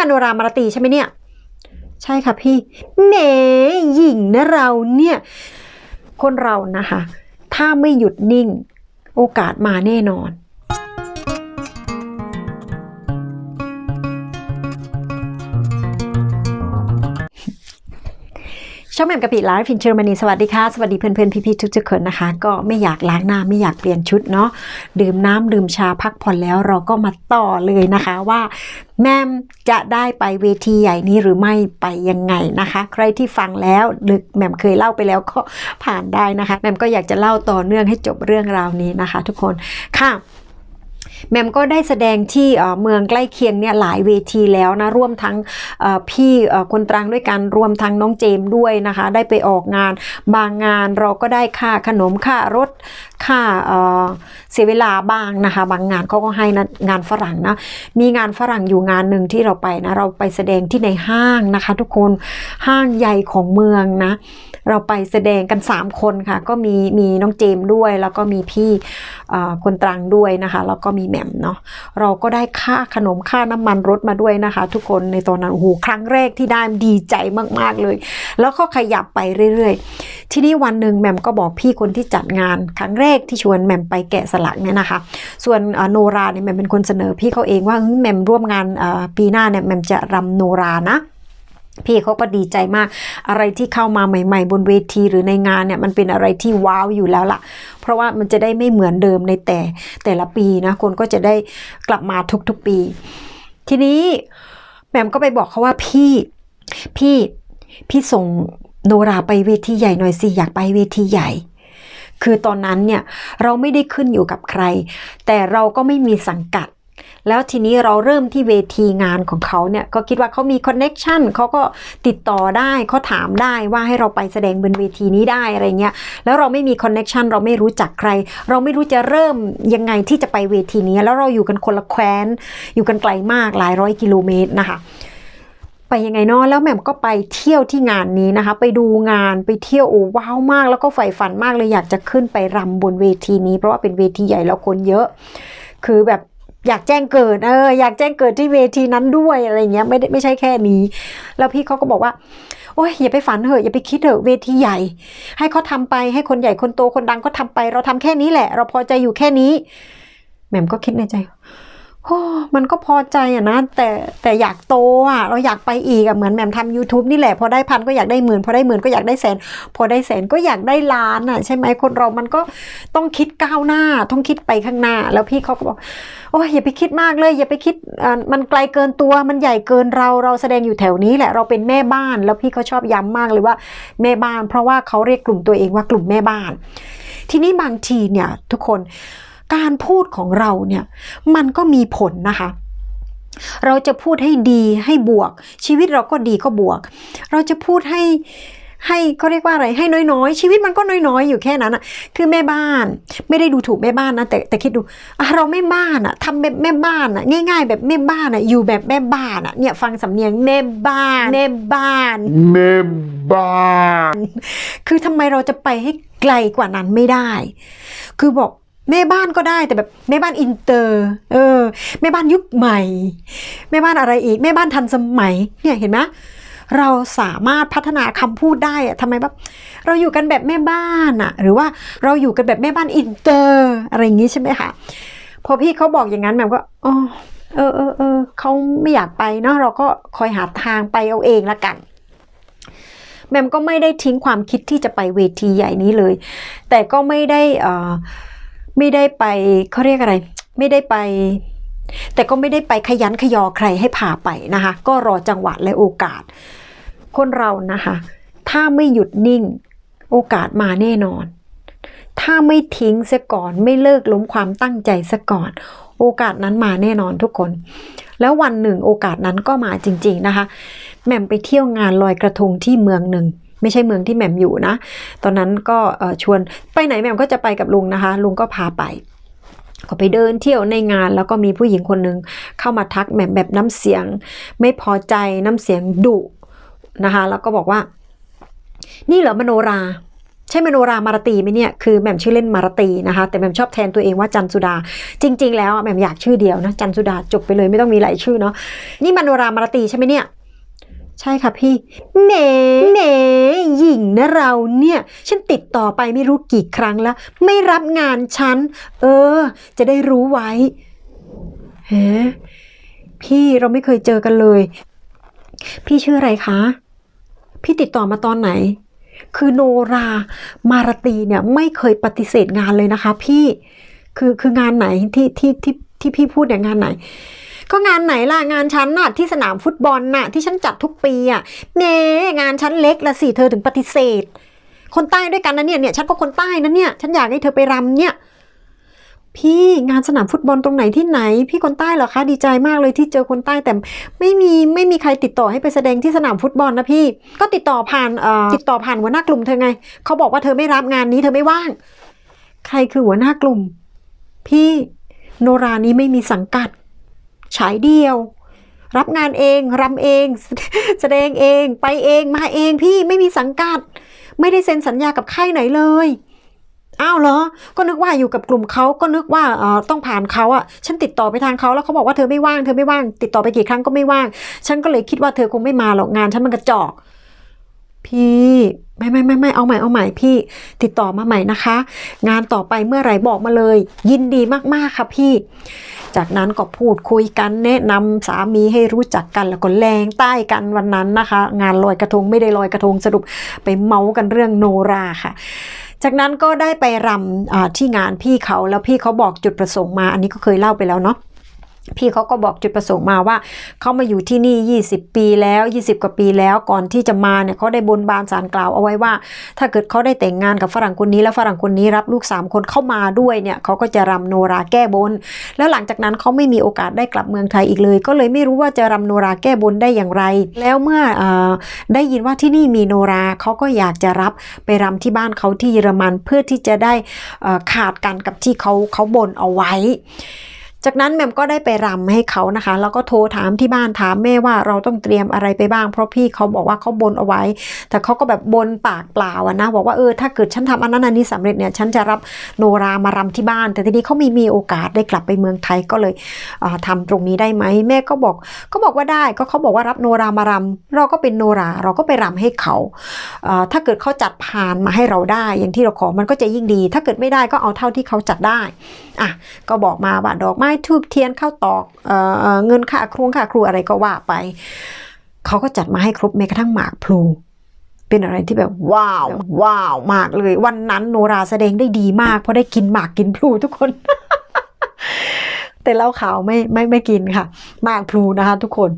มโนรามาราตีใช่ไหมเนี่ย ใช่ค่ะพี่แหมหญิงนะเราเนี่ย คนเรานะคะ ถ้าไม่หยุดนิ่ง โอกาสมาแน่นอน ช่องแหม่มกะปิไลฟ์ฟินเชอร์มานีสวัสดีค่ะ สวัสดีเพื่อนๆ พี่ๆทุกๆคนนะคะ ก็ไม่อยากล้างหน้าไม่อยากเปลี่ยนชุดเนาะดื่มน้ำดื่มชาพักผ่อนแล้วเราก็มาต่อเลยนะคะว่าแม่มจะได้ไปเวทีใหญ่นี้หรือไม่ไปยังไงนะคะ ใครที่ฟังแล้วหรือแหม่มเคยเล่าไปแล้วก็ผ่านได้นะคะแหม่มก็อยากจะเล่าต่อเนื่องให้จบเรื่องราวนี้นะคะ ทุกคนค่ะ แมมก็ได้แสดงที่เมืองใกล้เคียงเนี่ยหลายเวทีแล้วนะร่วมทั้งพี่คนตรังด้วยกันรวมทั้งน้องเจมส์ด้วยนะคะ ได้ไปออกงานบางงานเราก็ได้ค่าขนมค่ารถค่าเสียเวลาบ้างนะคะ บางงานเขาก็ให้นะงานฝรั่งนะมีงานฝรั่งอยู่งานหนึ่งที่เราไปนะเราไปแสดงที่ในห้างนะคะ ทุกคนห้างใหญ่ของเมืองนะเราไปแสดงกัน 3 คนค่ะ ก็มีมีน้องเจมส์ด้วย แล้วก็มีพี่คนตรังด้วยนะคะแล้วก็มีแหม่มเนาะเราก็ได้ค่าขนมค่าน้ำมันรถมาด้วยนะคะ ทุกคนในตอนนั้นโอ้โหครั้งแรกที่ได้ดีใจมากๆเลย แล้วก็ขยับไปเรื่อยๆ ทีนี้วันหนึ่งแหม่มก็บอกพี่คนที่จัดงาน ครั้งแรกที่ชวนแหม่มไปแกะสลักเนี่ยนะคะ ส่วนโนราเนี่ยแหม่มเป็นคนเสนอพี่เขาเองว่าแหม่มร่วมงานปีหน้าเนี่ยแหม่มจะรำโนรานะ พี่เขาก็ดีใจมาก อะไรที่เข้ามาใหม่ ๆ บนเวทีหรือในงานเนี่ยมันเป็นอะไรที่ว้าวอยู่แล้วล่ะ เพราะว่ามันจะได้ไม่เหมือนเดิมในแต่แต่ละปีนะคนก็จะได้กลับมาทุกๆปี ทีนี้แหม่มก็ไปบอกเขาว่าพี่พี่พี่ส่งโนราไปเวทีใหญ่หน่อยสิอยากไปเวทีใหญ่ คือตอนนั้นเนี่ยเราไม่ได้ขึ้นอยู่กับใคร แต่เราก็ไม่มีสังกัด แล้วทีนี้เราเริ่มที่เวทีงานของเขาเนี่ยก็คิดว่าเขามีคอนเน็กชันเขาก็ติดต่อได้เขาถามได้ว่าให้เราไปแสดงบนเวทีนี้ได้อะไรเงี้ยแล้วเราไม่มีคอนเน็กชันเราไม่รู้จักใคร เราไม่รู้จะเริ่มยังไงที่จะไปเวทีนี้ แล้วเราอยู่กันคนละแคว้น อยู่กันไกลมากหลายร้อยกิโลเมตรนะคะไปยังไงเนาะแล้วแหม่มก็ไปเที่ยวที่งานนี้นะคะ ไปดูงานไปเที่ยวโอ้ว้าวมาก แล้วก็ใฝ่ฝันมากเลยอยากจะขึ้นไปรำบนเวทีนี้ เพราะว่าเป็นเวทีใหญ่แล้วคนเยอะ คือแบบ อยากแจ้งเกิดเอออยากแจ้งเกิดที่เวทีนั้นด้วยอะไรเงี้ยไม่ได้ไม่ใช่แค่นี้ แล้วพี่เขาก็บอกว่าโอ้ยอย่าไปฝันเถอะอย่าไปคิดเถอะเวทีใหญ่ ให้เขาทำไปให้คนใหญ่คนโตคนดังก็ทำไป เราทำแค่นี้แหละ เราพอใจอยู่แค่นี้แหม่มก็คิดในใจ มันก็พอใจอะนะ แต่แต่อยากโตอะเราอยากไปอีกอะเหมือนแหม่มทำ YouTube นี่แหละ พอได้พันก็อยากได้หมื่น พอได้หมื่นก็อยากได้แสน พอได้แสนก็อยากได้ล้านอะใช่ไหมคนเรามันก็ต้องคิดก้าวหน้า ต้องคิดไปข้างหน้า แล้วพี่เขาก็บอกโอ้ยอย่าไปคิดมากเลย อย่าไปคิดมันไกลเกินตัวมันใหญ่เกินเราเราแสดงอยู่แถวนี้แหละเราเป็นแม่บ้าน แล้วพี่เขาชอบย้ำมากเลยว่าแม่บ้าน เพราะว่าเขาเรียกกลุ่มตัวเองว่ากลุ่มแม่บ้าน ทีนี้บางทีเนี่ยทุกคน การพูดของเราเนี่ยมันก็มีผลนะคะเราจะพูดให้ดีให้บวก ชีวิตเราก็ดีก็บวก เราจะพูดให้ให้เขาเรียกว่าอะไรให้น้อยๆ ชีวิตมันก็น้อยๆ อยู่แค่นั้นอะคือแม่บ้านไม่ได้ดูถูกแม่บ้านนะแต่แต่คิดดูอะเราแม่บ้านอะทำแบบแม่บ้านอะง่าย ๆ แบบแม่บ้านอะอยู่แบบแม่บ้านอะเนี่ยฟังสำเนียงแม่บ้านแม่บ้านแม่บ้าน คือทำไมเราจะไปให้ไกลกว่านั้นไม่ได้ คือบอก แม่บ้านก็ได้แต่แบบแม่บ้านอินเตอร์เออแม่บ้านยุคใหม่ แม่บ้านอะไรอีก แม่บ้านทันสมัยเนี่ยเห็นไหมเราสามารถพัฒนาคำพูดได้อะทำไมแบบเราอยู่กันแบบแม่บ้านอะหรือว่าเราอยู่กันแบบแม่บ้านอินเตอร์อะไรอย่างงี้ใช่ไหมคะพอพี่เขาบอกอย่างนั้นแม่ก็อ๋อเออเออเออเขาไม่อยากไปเนาะเราก็คอยหาทางไปเอาเองละกันแม่มก็ไม่ได้ทิ้งความคิดที่จะไปเวทีใหญ่นี้เลย แต่ก็ไม่ได้อ่อ ไม่ได้ไปเขาเรียกอะไร ไม่ได้ไป แต่ก็ไม่ได้ไปขยันขยอใครให้พาไปนะคะ ก็รอจังหวะและโอกาส คนเรานะคะ ถ้าไม่หยุดนิ่งโอกาสมาแน่นอน ถ้าไม่ทิ้งซะก่อนไม่เลิกล้มความตั้งใจซะก่อน โอกาสนั้นมาแน่นอนทุกคน แล้ววันหนึ่งโอกาสนั้นก็มาจริง ๆนะคะแหม่มไปเที่ยวงานลอยกระทงที่เมืองหนึ่ง ไม่ใช่เมืองที่แหม่มอยู่นะ ตอนนั้นก็ชวนไปไหนแหม่มก็จะไปกับลุงนะคะ ลุงก็พาไปก็ไปเดินเที่ยวในงานแล้วก็มีผู้หญิงคนหนึ่งเข้ามาทักแหม่มแบบน้ำเสียง ไม่พอใจน้ำเสียงดุนะคะ แล้วก็บอกว่า นี่เหรอมโนราใช่มโนรา มารตีไหมเนี่ย คือแหม่มชื่อเล่นมารตีนะคะ แต่แหม่มชอบแทนตัวเองว่าจันสุดา จริง ๆ แล้วแหม่มอยากชื่อเดียวนะ จันสุดาจบไปเลยไม่ต้องมีหลายชื่อเนาะ นี่มโนรา มารตีใช่ไหมเนี่ย ใช่ค่ะพี่แหมแหมหญิงนะเราเนี่ย ฉันติดต่อไปไม่รู้กี่ครั้งแล้ว ไม่รับงานฉัน เออ จะได้รู้ไว้เฮ้พี่เราไม่เคยเจอกันเลย พี่ชื่ออะไรคะ พี่ติดต่อมาตอนไหน คือโนรา มารตีเนี่ยไม่เคยปฏิเสธงานเลยนะคะ พี่คือคืองานไหนที่ที่ที่ที่พี่พูดเนี่ยงานไหน ก็งานไหนล่ะงานฉันน่ะที่สนามฟุตบอลน่ะที่ฉันจัดทุกปีอะแหมงานฉันเล็กละสิเธอถึงปฏิเสธ คนใต้ด้วยกันนะเนี่ยเนี่ยฉันก็คนใต้นะเนี่ยฉันอยากให้เธอไปรำเนี่ย พี่งานสนามฟุตบอลตรงไหนที่ไหน พี่คนใต้เหรอคะดีใจมากเลยที่เจอคนใต้แต่ไม่มีไม่มีใครติดต่อให้ไปแสดงที่สนามฟุตบอลนะพี่ ก็ติดต่อผ่านเอ่อติดต่อผ่านหัวหน้ากลุ่มเธอไงเขาบอกว่าเธอไม่รับงานนี้เธอไม่ว่าง ใครคือหัวหน้ากลุ่ม พี่โนรานี้ไม่มีสังกัด ฉายเดียว รับงานเองรำเอง แสดงเอง ไปเองมาเองพี่ไม่มีสังกัด ไม่ได้เซ็นสัญญากับค่ายไหนเลยอ้าวเหรอ ก็นึกว่าอยู่กับกลุ่มเขาก็นึกว่าเออต้องผ่านเขาอะฉันติดต่อไปทางเขาแล้วเขาบอกว่าเธอไม่ว่าง เธอไม่ว่าง ติดต่อไปกี่ครั้งก็ไม่ว่าง ฉันก็เลยคิดว่าเธอคงไม่มาหรอกงานฉันมันกระจอก พี่ไม่ไม่ไม่ไม่เอาใหม่เอาใหม่พี่ ติดต่อมาใหม่นะคะ งานต่อไปเมื่อไหร่บอกมาเลย ยินดีมากๆค่ะพี่ จากนั้นก็พูดคุยกันแนะนำสามีให้รู้จักกันแล้วก็แรงใต้กันวันนั้นนะคะ งานลอยกระทงไม่ได้ลอยกระทงสรุปไปเมากันเรื่องโนราค่ะจากนั้นก็ได้ไปรำที่งานพี่เขาแล้วพี่เขาบอกจุดประสงค์มา อันนี้ก็เคยเล่าไปแล้วเนาะ พี่เขาก็บอกจุดประสงค์มาว่าเขามาอยู่ที่นี่ 20 ปีแล้ว 20 กว่าปีแล้วก่อนที่จะมาเนี่ยเขาได้บนบานสารกล่าวเอาไว้ว่า ถ้าเกิดเขาได้แต่งงานกับฝรั่งคนนี้ แล้วฝรั่งคนนี้รับลูกสามคนเข้ามาด้วยเนี่ยเขาก็จะรำโนราแก้บน แล้วหลังจากนั้นเขาไม่มีโอกาสได้กลับเมืองไทยอีกเลย ก็เลยไม่รู้ว่าจะรำโนราแก้บนได้อย่างไร แล้วเมื่ออได้ยินว่าที่นี่มีโนราเขาก็อยากจะรับไปรำที่บ้านเขาที่เยอรมันเพื่อที่จะได้ขาดกันกับที่เขาเขาบนเอาไว้ จากนั้นแมมก็ได้ไปรำให้เขานะคะ แล้วก็โทรถามที่บ้านถามแม่ว่าเราต้องเตรียมอะไรไปบ้าง เพราะพี่เขาบอกว่าเขาบนเอาไว้ แต่เขาก็แบบบนปากเปล่าอะนะบอกว่าเออถ้าเกิดฉันทำอันนั้นอันนี้สำเร็จเนี่ยฉันจะรับโนรามารำที่บ้าน แต่ทีนี้เขาม่มีโอกาสได้กลับไปเมืองไทยก็เลยเอ่อทำตรงนี้ได้ไหมแม่ก็บอกก็บอกว่าได้ก็เขาบอกว่ารับโนรามารำเราก็เป็นโนราเราก็ไปรำให้เขาถ้าเกิดเขาจัดพานมาให้เราได้ อย่างที่เราขอมันก็จะยิ่งดี ถ้าเกิดไม่ได้ก็เอาเท่าที่เขาจัดได้อะก็บอกมาว่าดอกไม้ทูบเทียนข้าวตอกเออเออเงินค่าครูค่าครูอะไรก็ว่าไป เขาก็จัดมาให้ครบแม้กระทั่งหมากพลูเป็นอะไรที่แบบว้าวว้าวมากเลย วันนั้นโนราแสดงได้ดีมาก เพราะได้กินหมากกินพลูทุกคน แต่เล้าขาวไม่ไม่ไม่กินค่ะหมากพลูนะคะ ทุกคน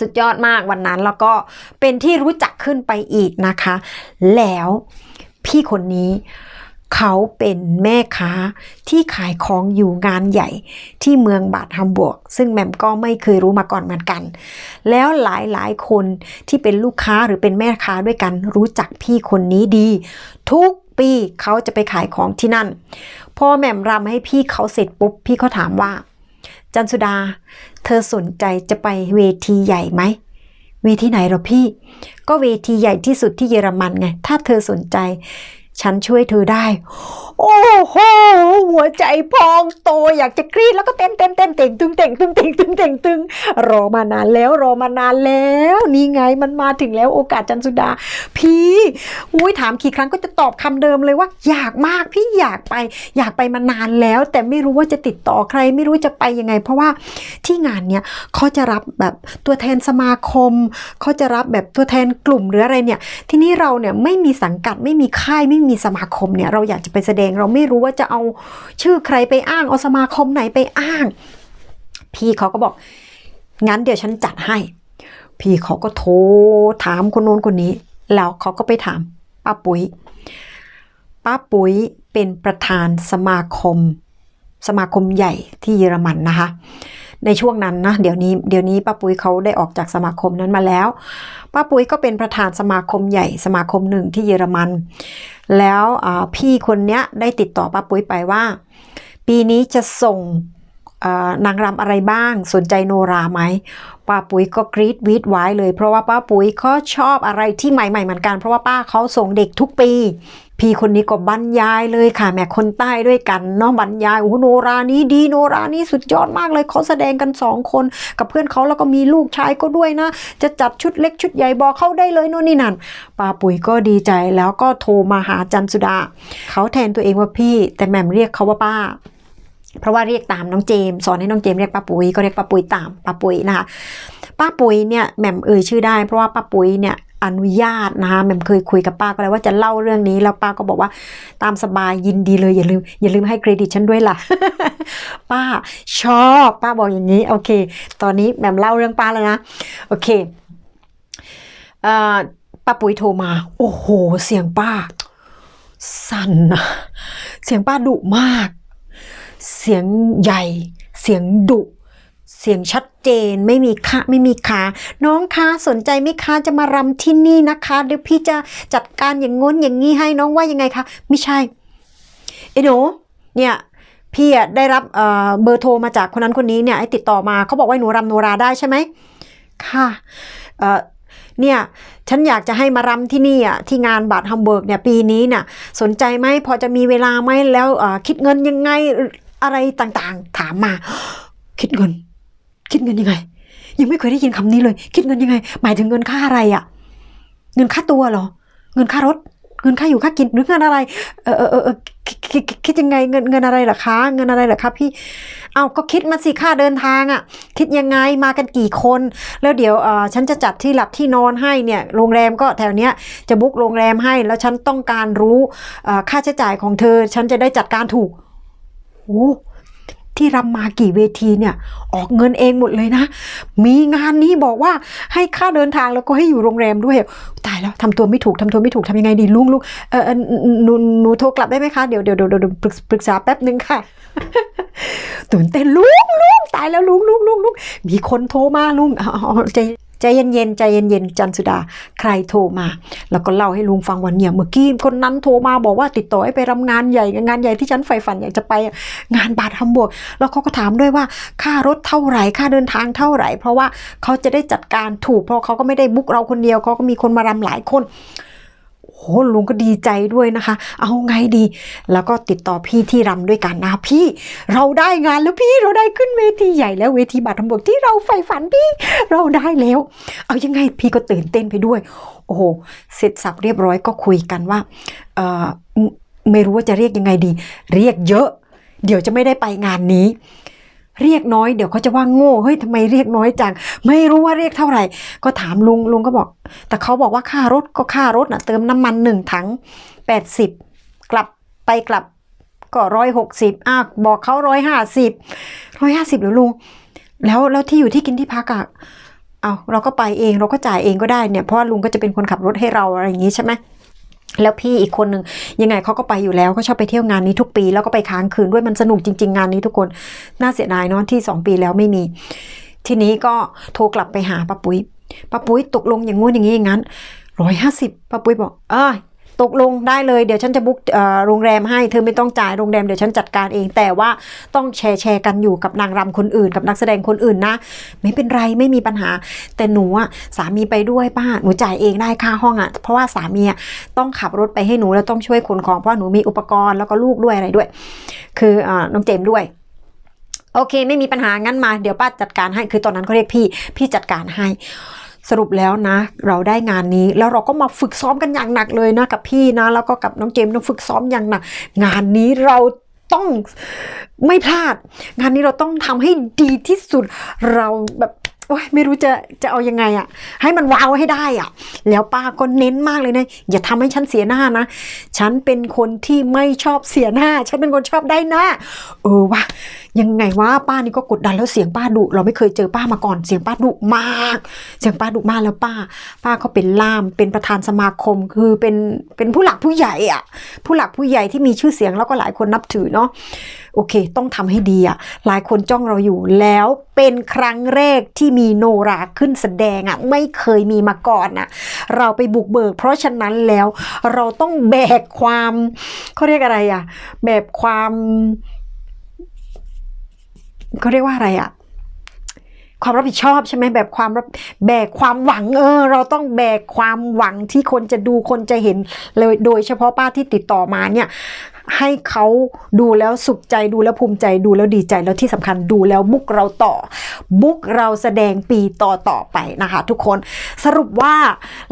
สุดยอดมากวันนั้นแล้วก็เป็นที่รู้จักขึ้นไปอีกนะคะ แล้วพี่คนนี้ เขาเป็นแม่ค้าที่ขายของอยู่งานใหญ่ที่เมืองบาดฮัมบวก ซึ่งแหมมก็ไม่เคยรู้มาก่อนเหมือนกัน แล้วหลายหลายๆ คนที่เป็นลูกค้าหรือเป็นแม่ค้าด้วยกันรู้จักพี่คนนี้ดี ทุกปีเขาจะไปขายของที่นั่น พอแหม่มรำให้พี่เขาเสร็จปุ๊บ พี่เขาถามว่า จันสุดา เธอสนใจจะไปเวทีใหญ่ไหมเวทีไหนหรอพี่ ก็เวทีใหญ่ที่สุดที่เยอรมันไง ถ้าเธอสนใจ ฉันช่วยเธอได้ โอ้โห หัวใจพองโตอยากจะกรีดแล้วก็เต้นเต้นเต้นเต่งตึงเต่งตึงเต่งตึงเต่งตึงรอมานานแล้วรอมานานแล้ว นี่ไงมันมาถึงแล้วโอกาสจันสุดา พี่อุ้ยถามกี่ครั้งก็จะตอบคำเดิมเลยว่า อยากมากพี่อยากไป อยากไปมานานแล้ว แต่ไม่รู้ว่าจะติดต่อใคร ไม่รู้จะไปยังไง เพราะว่าที่งานเนี้ยเขาจะรับแบบตัวแทนสมาคมเขาจะรับแบบตัวแทนกลุ่มหรืออะไรเนี่ย ที่นี่เราเนี่ยไม่มีสังกัดไม่มีค่ายไม่มีมีสมาคมเนี่ยเราอยากจะไปแสดงเราไม่รู้ว่าจะเอาชื่อใครไปอ้างเอาสมาคมไหนไปอ้าง พี่เขาก็บอก งั้นเดี๋ยวฉันจัดให้ พี่เขาก็โทรถามคนโน้นคนนี้ แล้วเขาก็ไปถามป้าปุ๋ยป้าปุ๋ยเป็นประธานสมาคม สมาคมใหญ่ที่เยอรมันนะคะ ในช่วงนั้นนะเดี๋ยวนี้เดี๋ยวนี้ป้าปุ๋ยเขาได้ออกจากสมาคมนั้นมาแล้วป้าปุ๋ยก็เป็นประธานสมาคมใหญ่สมาคมหนึ่งที่เยอรมัน แล้วพี่คนเนี้ยได้ติดต่อป้าปุ๋ยไปว่า ปีนี้จะส่งนางรำอะไรบ้างสนใจโนราไหมป้าปุ๋ยก็กรีดวีดไว้เลย เพราะว่าป้าปุ๋ยเขาชอบอะไรที่ใหม่ๆเหมือนกัน เพราะว่าป้าเขาส่งเด็กทุกปี พี่คนนี้ก็บรรยายเลยค่ะแม่คนใต้ด้วยกันเนาะบรรยายโอ้โนรานี้ดีโนรานี้สุดยอดมากเลยเขาแสดงกันสองคนกับเพื่อนเขาแล้วก็มีลูกชายก็ด้วยนะ จะจัดชุดเล็กชุดใหญ่บอกเขาได้เลยโน่นนี่นั่นป้าปุ๋ยก็ดีใจแล้วก็โทรมาหาจันสุดา เขาแทนตัวเองว่าพี่ แต่แม่มเรียกเขาว่าป้าเพราะว่าเรียกตามน้องเจมสอนให้น้องเจมเรียกป้าปุ๋ยก็เรียกป้าปุ๋ยตามป้าปุ๋ยนะคะป้าปุ๋ยเนี่ยแหม่มเอ่ยชื่อได้เพราะว่าป้าปุ๋ยเนี่ย อนุญาตนะคะแม่มเคยคุยกับป้าก็เลยว่าจะเล่าเรื่องนี้แล้วป้าก็บอกว่าตามสบายยินดีเลยอย่าลืมอย่าลืมให้เครดิตฉันด้วยล่ะ ป้าชอบป้าบอกอย่างนี้ โอเค ตอนนี้แม่มเล่าเรื่องป้าแล้วนะโอเคเอ่อป้าปุ๋ยโทรมา โอ้โห เสียงป้า สั่นนะเสียงป้าดุมาก เสียงใหญ่ เสียงดุ เสียงชัด เจนไม่มีคะไม่มีขาน้องคะสนใจไหมคะจะมารำที่นี่นะคะเดี๋ยวพี่จะจัดการอย่างง้นอย่างนี้ให้น้องว่ายังไงคะไม่ใช่ไอ้หนูเนี่ยพี่อะได้รับเบอร์โทรมาจากคนนั้นคนนี้เนี่ยให้ติดต่อมาเขาบอกว่าหนูรำโนราได้ใช่ไหมค่ะเนี่ยฉันอยากจะให้มารำที่นี่อะที่งานบาทฮัมเบิร์กเนี่ยปีนี้เนี่ยสนใจไหมพอจะมีเวลาไหมแล้วคิดเงินยังไงอะไรต่างๆ ถามมา คิดเงิน คิดเงินยังไง ยังไม่เคยได้ยินคำนี้เลย คิดเงินยังไง หมายถึงเงินค่าอะไรอะเงินค่าตัวเหรอ เงินค่ารถ เงินค่าอยู่ค่ากินหรือเงินอะไร เออเออเออคิดยังไงเงินเงินอะไรเหรอคะ เงินอะไรเหรอคะพี่ เอาก็คิดมาสิค่าเดินทางอะคิดยังไงมากันกี่คน แล้วเดี๋ยวเออฉันจะจัดที่หลับที่นอนให้เนี่ยโรงแรมก็แถวเนี้ยจะบุ๊กโรงแรมให้ แล้วฉันต้องการรู้ค่าใช้จ่ายของเธอ ฉันจะได้จัดการถูกโอ้ ที่รำมากี่เวทีเนี่ยออกเงินเองหมดเลยนะ มีงานนี้บอกว่าให้ค่าเดินทางแล้วก็ให้อยู่โรงแรมด้วยตายแล้วทำตัวไม่ถูกทำตัวไม่ถูกทำยังไงดีลุงลุงเออเออหนูหนูโทรกลับได้ไหมคะเดี๋ยวเดี๋ยวเดี๋ยวเดี๋ยวปรึกษาแป๊บนึงค่ะตื่นเต้นลุงลุงตายแล้วลุงลุงลุงลุงมีคนโทรมาลุงเอาใจ ใจเย็นเย็นๆใจเย็นเย็นๆจันสุดา ใครโทรมา แล้วก็เล่าให้ลุงฟังวันเนี่ยเมื่อกี้คนนั้นโทรมาบอกว่าติดต่อให้ไปรำงานใหญ่งานใหญ่ที่ฉันใฝ่ฝันอยากจะไปงานบาทฮัมบวก แล้วเขาก็ถามด้วยว่าค่ารถเท่าไหร่ค่าเดินทางเท่าไหร่ เพราะว่าเขาจะได้จัดการถูกเพราะเขาก็ไม่ได้บุ๊กเราคนเดียวเขาก็มีคนมารำหลายคน โอ้โหลุงก็ดีใจด้วยนะคะ เอาไงดี แล้วก็ติดต่อพี่ที่รำด้วยกันนะพี่เราได้งานแล้วพี่เราได้ขึ้นเวทีใหญ่แล้วเวทีบาทฮัมบวกที่เราใฝ่ฝันพี่เราได้แล้ว เอายังไงพี่ก็ตื่นเต้นไปด้วย โอ้โหเสร็จสับเรียบร้อยก็คุยกันว่าเออไม่ไม่รู้ว่าจะเรียกยังไงดี เรียกเยอะ เดี๋ยวจะไม่ได้ไปงานนี้ เรียกน้อยเดี๋ยวเขาจะว่าโง่เฮ้ยทำไมเรียกน้อยจัง ไม่รู้ว่าเรียกเท่าไหร่ ก็ถามลุงลุงก็บอก แต่เขาบอกว่าค่ารถก็ค่ารถนะเติมน้ำมันหนึ่งถังแปดสิบกลับไปกลับก็ร้อยหกสิบอะบอกเขาร้อยห้าสิบร้อยห้าสิบหรือลุงแล้วแล้วที่อยู่ที่กินที่พักอะเอาเราก็ไปเองเราก็จ่ายเองก็ได้เนี่ยเพราะว่าลุงก็จะเป็นคนขับรถให้เราอะไรอย่างนี้ใช่ไหม แล้วพี่อีกคนหนึ่งยังไงเขาก็ไปอยู่แล้วเขาชอบไปเที่ยวงานนี้ทุกปี แล้วก็ไปค้างคืนด้วยมันสนุกจริง ๆ งานนี้ทุกคนน่าเสียดายเนาะที่สองปีแล้วไม่มี ทีนี้ก็โทรกลับไปหาป้าปุ้ยป้าปุ้ยตกลงอย่างงู้นอย่างนี้อย่างนั้นร้อยห้าสิบป้าปุ้ยบอกเออ ตกลงได้เลยเดี๋ยวฉันจะบุ๊กโรงแรมให้เธอไม่ต้องจ่ายโรงแรมเดี๋ยวฉันจัดการเอง แต่ว่าต้องแชร์แชร์กันอยู่กับนางรำคนอื่น กับนักแสดงคนอื่นนะ ไม่เป็นไรไม่มีปัญหา แต่หนูอะสามีไปด้วยป้าหนูจ่ายเองได้ค่าห้องอะเพราะว่าสามีอะต้องขับรถไปให้หนูแล้วต้องช่วยขนของเพราะหนูมีอุปกรณ์แล้วก็ลูกด้วยอะไรด้วย คืออน้องเจมด้วยโอเค ไม่มีปัญหางั้นมาเดี๋ยวป้าจัดการให้คือตอนนั้นเขาเรียกพี่พี่จัดการให้ สรุปแล้วนะ เราได้งานนี้แล้วเราก็มาฝึกซ้อมกันอย่างหนักเลยนะกับพี่นะ แล้วก็กับน้องเจมส์ต้องฝึกซ้อมอย่างหนัก งานนี้เราต้องไม่พลาด งานนี้เราต้องทำให้ดีที่สุดเราแบบ โอ๊ยไม่รู้จะจะเอายังไงอะให้มันว้าวให้ได้อะแล้วป้าก็เน้นมากเลยนะอย่าทำให้ฉันเสียหน้านะ ฉันเป็นคนที่ไม่ชอบเสียหน้า ฉันเป็นคนชอบได้หน้า เออวะยังไงวะป้านี่ก็กดดันแล้วเสียงป้าดุเราไม่เคยเจอป้ามาก่อนเสียงป้าดุมาก เสียงป้าดุมากแล้วป้า ป้าเขาเป็นล่ามเป็นประธานสมาคมคือเป็นเป็นผู้หลักผู้ใหญ่อะ ผู้หลักผู้ใหญ่ที่มีชื่อเสียงแล้วก็หลายคนนับถือเนาะ โอเค ต้องทำให้ดีอะหลายคนจ้องเราอยู่แล้วเป็นครั้งแรกที่มีโนราขึ้นแสดงอะไม่เคยมีมาก่อนอะเราไปบุกเบิก เพราะฉะนั้นแล้วเราต้องแบกความเขาเรียกอะไรอะแบกความเขาเรียกว่าอะไรอะความรับผิดชอบใช่ไหมแบบความแบกความหวังเออ เราต้องแบกความหวังที่คนจะดูคนจะเห็นเลยโดยเฉพาะป้าที่ติดต่อมาเนี่ย ให้เขาดูแล้วสุขใจดูแล้วภูมิใจดูแล้วดีใจแล้วที่สำคัญดูแล้วบุกเราต่อ บุกเราแสดงปีต่อต่อไปนะคะ ทุกคนสรุปว่า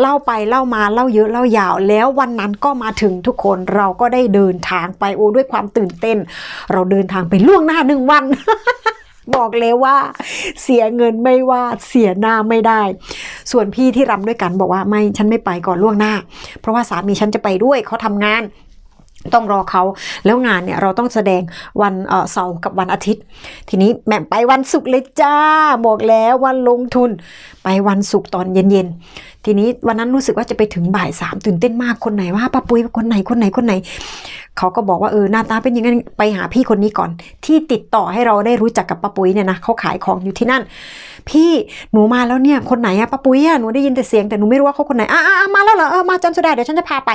เล่าไปเล่ามาเล่าเยอะเล่ายาว แล้ววันนั้นก็มาถึงทุกคนเราก็ได้เดินทางไปโอ้ด้วยความตื่นเต้น เราเดินทางไปล่วงหน้าหนึ่งวันบอกเลยว่า เสียเงินไม่ว่าเสียหน้าไม่ได้ ส่วนพี่ที่รำด้วยกันบอกว่าไม่ฉันไม่ไปก่อนล่วงหน้า เพราะว่าสามีฉันจะไปด้วยเขาทำงาน ต้องรอเขาแล้วงานเนี่ยเราต้องแสดงวันเสาร์กับวันอาทิตย์ ทีนี้แหม่มไปวันศุกร์เลยจ้าบอกแล้ววันลงทุนไปวันศุกร์ตอนเย็นๆ ทีนี้วันนั้นรู้สึกว่าจะไปถึงบ่ายสามตื่นเต้นมากคนไหนว่าป้าปุ้ยคนไหนคนไหนคนไหน เขาก็บอกว่าเออหน้าตาเป็นยังไงไปหาพี่คนนี้ก่อน ที่ติดต่อให้เราได้รู้จักกับป้าปุ้ยเนี่ยนะเขาขายของอยู่ที่นั่น พี่หนูมาแล้วเนี่ยคนไหนอะป้าปุ้ยอะหนูได้ยินแต่เสียงแต่หนูไม่รู้ว่าเขาคนไหนอะอะมาแล้วเหรอเออมาจันสุดาเดี๋ยวฉันจะพาไป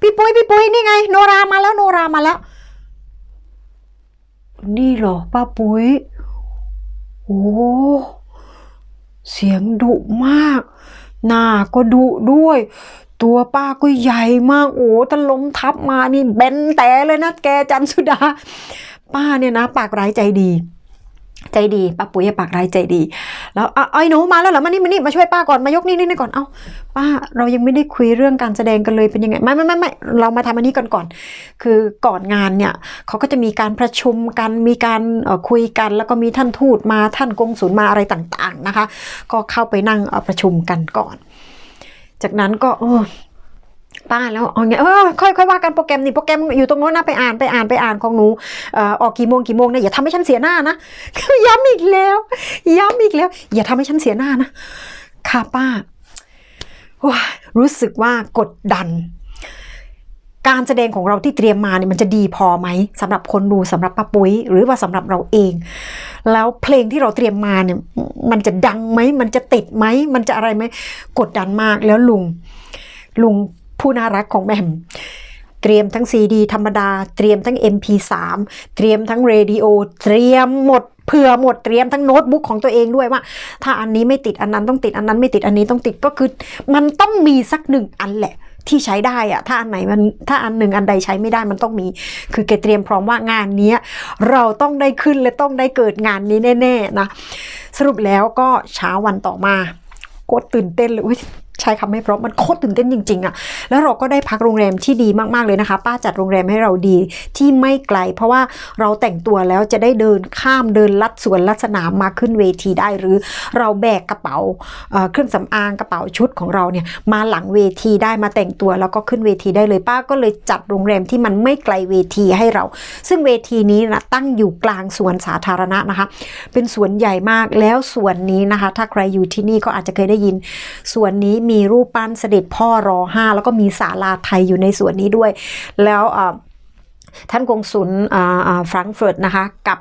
พี่ปุ้ยพี่ปุ้ยนี่ไงนรามาแล้วโนรามาแล้ว นี่เหรอป้าปุ้ย โอ้เสียงดุมาก หน้าก็ดุด้วย ตัวป้าก็ใหญ่มาก โอ้ถ้าล้มทับมานี่เบนแต่เลยนะแกจันสุดา ป้าเนี่ยนะ ปากร้ายใจดี ใจดีป้าปุ๋ยอะปากรายใจดี แล้วอะไอ้หนูมาแล้วเหรอมานี่มานี่มาช่วยป้าก่อนมายกนี่นี่ก่อนเอ้าป้าเรายังไม่ได้คุยเรื่องการแสดงกันเลยเป็นยังไงไม่ไม่ไม่ไม่เรามาทำอันนี้กันก่อน คือก่อนงานเนี่ยเขาก็จะมีการประชุมกันมีการคุยกัน แล้วก็มีท่านทูตมาท่านกงสุลมาอะไรต่างๆนะคะ ก็เข้าไปนั่งประชุมกันก่อน จากนั้นก็ ป้าแล้วเอาไงเออค่อยค่อยว่ากันโปรแกรมนี่โปรแกรมอยู่ตรงโน้นนะไปอ่านไปอ่านไปอ่านของหนูเอ่อออกกี่โมงกี่โมงเนี่ยอย่าทำให้ฉันเสียหน้านะย้ำอีกแล้ว ย้ำอีกแล้ว อย่าทำให้ฉันเสียหน้านะค่ะป้าว้ารู้สึกว่ากดดัน การแสดงของเราที่เตรียมมาเนี่ยมันจะดีพอไหมสำหรับคนดูสำหรับป้าปุ้ย หรือว่าสำหรับเราเอง แล้วเพลงที่เราเตรียมมาเนี่ยมันจะดังไหมมันจะติดไหมมันจะอะไรไหมกดดันมากแล้วลุงลุง ผู้น่ารักของแหม่มเตรียมทั้งซีดีธรรมดา เตรียมทั้ง MP3 เตรียมทั้งเรดิโอ เตรียมหมดเผื่อหมดเตรียมทั้งโน้ตบุ๊กของตัวเองด้วยว่า ถ้าอันนี้ไม่ติดอันนั้นต้องติดอันนั้นไม่ติดอันนี้ต้องติดก็คือ มันต้องมีสักหนึ่งอันแหละ ที่ใช้ได้อะถ้าอันไหนมันถ้าอันหนึ่งอันใดใช้ไม่ได้มันต้องมี คือแกเตรียมพร้อมว่างานนี้เราต้องได้ขึ้นและต้องได้เกิดงานนี้แน่ ๆนะสรุปแล้วก็เช้าวันต่อมาโคตรตื่นเต้นเลย ใช้คำไม่เพราะมันโคตรตื่นเต้นจริงๆอะแล้วเราก็ได้พักโรงแรมที่ดีมากๆเลยนะคะ ป้าจัดโรงแรมให้เราดีที่ไม่ไกล เพราะว่าเราแต่งตัวแล้วจะได้เดินข้ามเดินลัดสวนลัดสนามมาขึ้นเวทีได้หรือเราแบกกระเป๋าเอ่อเครื่องสำอางกระเป๋าชุดของเราเนี่ยมาหลังเวทีได้มาแต่งตัวแล้วก็ขึ้นเวทีได้เลยป้าก็เลยจัดโรงแรมที่มันไม่ไกลเวทีให้เรา ซึ่งเวทีนี้นะตั้งอยู่กลางสวนสาธารณะนะคะ เป็นสวนใหญ่มากแล้วสวนนี้นะคะ ถ้าใครอยู่ที่นี่ก็อาจจะเคยได้ยินสวนนี้มีรูปปั้นเสด็จพ่อรอห้าแล้วก็มีศาลาไทยอยู่ในสวนนี้ด้วย แล้วท่านกงสุลฟรังก์เฟิร์ตนะคะกับ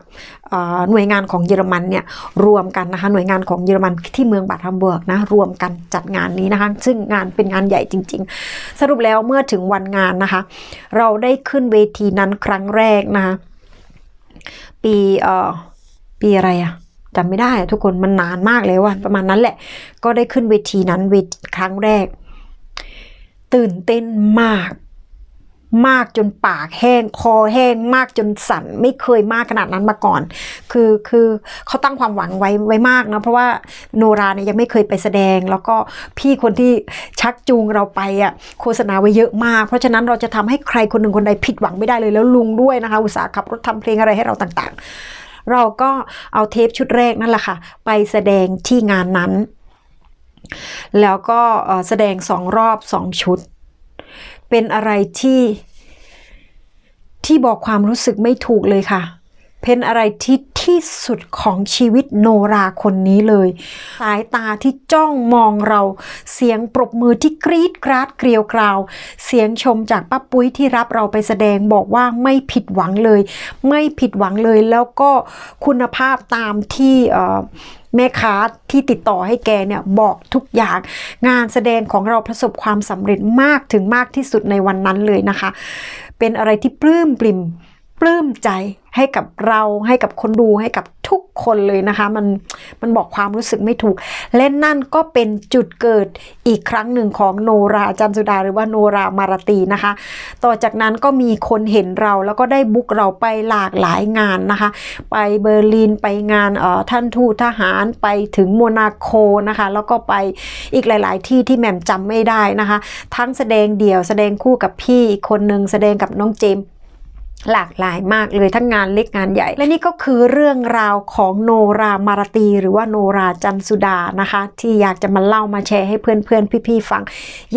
หน่วยงานของเยอรมันเนี่ยรวมกันนะคะหน่วยงานของเยอรมันที่เมืองบาดฮัมเบิร์กนะรวมกันจัดงานนี้นะคะซึ่งงานเป็นงานใหญ่จริง ๆ สรุปแล้วเมื่อถึงวันงานนะคะ เราได้ขึ้นเวทีนั้นครั้งแรกนะคะปีเอ่อปีอะไรอะ จำไม่ได้ทุกคนมันนานมากแล้วอะประมาณนั้นแหละ ก็ได้ขึ้นเวทีนั้นเวทีครั้งแรก ตื่นเต้นมาก มากจนปากแห้ง คอแห้ง มากจนสั่น ไม่เคยมากขนาดนั้นมาก่อน คือคือเขาตั้งความหวังไว้ไว้มากนะเพราะว่าโนราเนี่ยยังไม่เคยไปแสดง แล้วก็พี่คนที่ชักจูงเราไปอะโฆษณาไว้เยอะมาก เพราะฉะนั้นเราจะทำให้ใครคนหนึ่งคนใดผิดหวังไม่ได้เลยแล้วลุงด้วยนะคะอุตสาห์ขับรถทำเพลงอะไรให้เราต่างๆ เราก็เอาเทปชุดแรกนั่นแหละค่ะ ไปแสดงที่งานนั้น แล้วก็แสดงสองรอบสองชุด เป็นอะไรที่ที่บอกความรู้สึกไม่ถูกเลยค่ะ เป็นอะไรที่ ที่สุดของชีวิตโนราคนนี้เลย สายตาที่จ้องมองเรา เสียงปรบมือที่กรีดกราดเกลียวกราว เสียงชมจากป้าปุ้ยที่รับเราไปแสดงบอกว่าไม่ผิดหวังเลย ไม่ผิดหวังเลยแล้วก็คุณภาพตามที่แม่ค้าที่ติดต่อให้แกเนี่ยบอกทุกอย่างงานแสดงของเราประสบความสำเร็จมากถึงมากที่สุดในวันนั้นเลยนะคะ เป็นอะไรที่ปลื้มปริ่ม ปลื้มใจให้กับเราให้กับคนดูให้กับทุกคนเลยนะคะ มันมันบอกความรู้สึกไม่ถูก และนั่นก็เป็นจุดเกิดอีกครั้งหนึ่งของโนราจันสุดาหรือว่าโนรามาราตีนะคะ ต่อจากนั้นก็มีคนเห็นเราแล้วก็ได้บุกเราไปหลากหลายงานนะคะ ไปเบอร์ลินไปงานเอ่อท่านทูตทหารไปถึงโมนาโคนะคะ แล้วก็ไปอีกหลาย ๆ ที่ที่แหม่มจำไม่ได้นะคะ ทั้งแสดงเดี่ยวแสดงคู่กับพี่อีกคนหนึ่งแสดงกับน้องเจม หลากหลายมากเลยทั้งงานเล็กงานใหญ่ และนี่ก็คือเรื่องราวของโนรามารตี หรือว่าโนราจันสุดานะคะ ที่อยากจะมาเล่ามาแชร์ให้เพื่อนๆ พี่ๆฟัง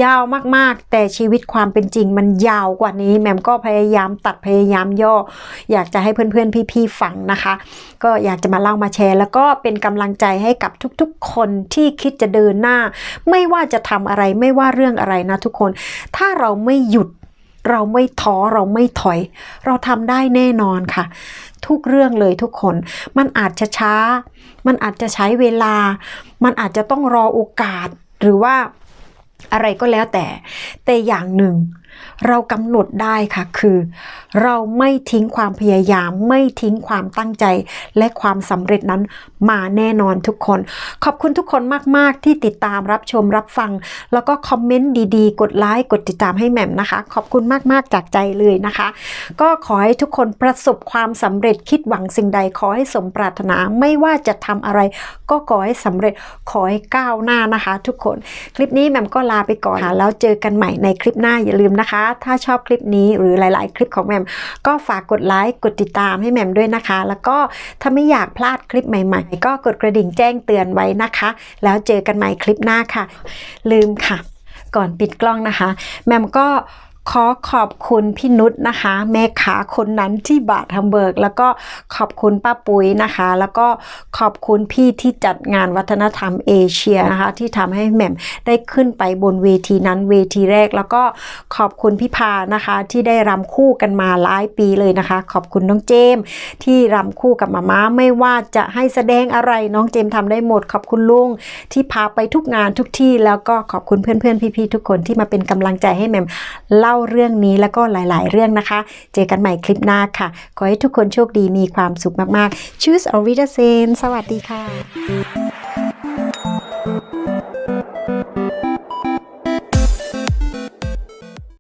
ยาวมากๆ แต่ชีวิตความเป็นจริงมันยาวกว่านี้แหม่มก็พยายามตัดพยายามย่อ อยากจะให้เพื่อนๆ พี่ๆฟังนะคะ ก็อยากจะมาเล่ามาแชร์ แล้วก็เป็นกำลังใจให้กับทุกๆ คนที่คิดจะเดินหน้า ไม่ว่าจะทำอะไรไม่ว่าเรื่องอะไรนะทุกคน ถ้าเราไม่หยุด เราไม่ท้อเราไม่ถอย เราทำได้แน่นอนค่ะ ทุกเรื่องเลยทุกคน มันอาจจะช้า มันอาจจะใช้เวลา มันอาจจะต้องรอโอกาสหรือว่าอะไรก็แล้วแต่ แต่อย่างหนึ่ง เรากำหนดได้ค่ะคือ เราไม่ทิ้งความพยายาม ไม่ทิ้งความตั้งใจ และความสำเร็จนั้นมาแน่นอนทุกคน ขอบคุณทุกคนมาก ๆ ที่ติดตามรับชมรับฟัง แล้วก็คอมเมนต์ดีๆ กดไลค์กดติดตามให้แหม่มนะคะ ขอบคุณมาก ๆ จากใจเลยนะคะ ก็ขอให้ทุกคนประสบความสำเร็จคิดหวังสิ่งใดขอให้สมปรารถนาไม่ว่าจะทำอะไร ก็ขอให้สำเร็จขอให้ก้าวหน้านะคะ ทุกคน คลิปนี้แหม่มก็ลาไปก่อนค่ะแล้วเจอกันใหม่ในคลิปหน้าอย่าลืมนะคะถ้าชอบคลิปนี้หรือหลาย ๆ คลิปของแหม่มก็ฝากกดไลค์กดติดตามให้แหม่มด้วยนะคะ แล้วก็ถ้าไม่อยากพลาดคลิปใหม่ ๆ ก็กดกระดิ่งแจ้งเตือนไว้นะคะ แล้วเจอกันใหม่คลิปหน้าค่ะ ลืมค่ะ ก่อนปิดกล้องนะคะแหม่มก็ ขอขอบคุณพี่นุชนะคะ แม่ขาคนนั้นที่บาทฮัมเบิร์ก แล้วก็ขอบคุณป้าปุ้ยนะคะ แล้วก็ขอบคุณพี่ที่จัดงานวัฒนธรรมเอเชียนะคะ ที่ทำให้แหม่มได้ขึ้นไปบนเวทีนั้นเวทีแรก แล้วก็ขอบคุณพี่พานะคะ ที่ได้รำคู่กันมาหลายปีเลยนะคะ ขอบคุณน้องเจมส์ที่รำคู่กับมาม่าไม่ว่าจะให้แสดงอะไรน้องเจมส์ทำได้หมด ขอบคุณลุงที่พาไปทุกงานทุกที่ แล้วก็ขอบคุณเพื่อนๆพี่ๆทุกคนที่มาเป็นกำลังใจให้แหม่มเล่าเรื่องนี้แล้วก็หลาย ๆ เรื่องนะคะ เจอกันใหม่คลิปหน้าค่ะ ขอให้ทุกคนโชคดีมีความสุขมากๆชูสออริดาเซนสวัสดีค่ะ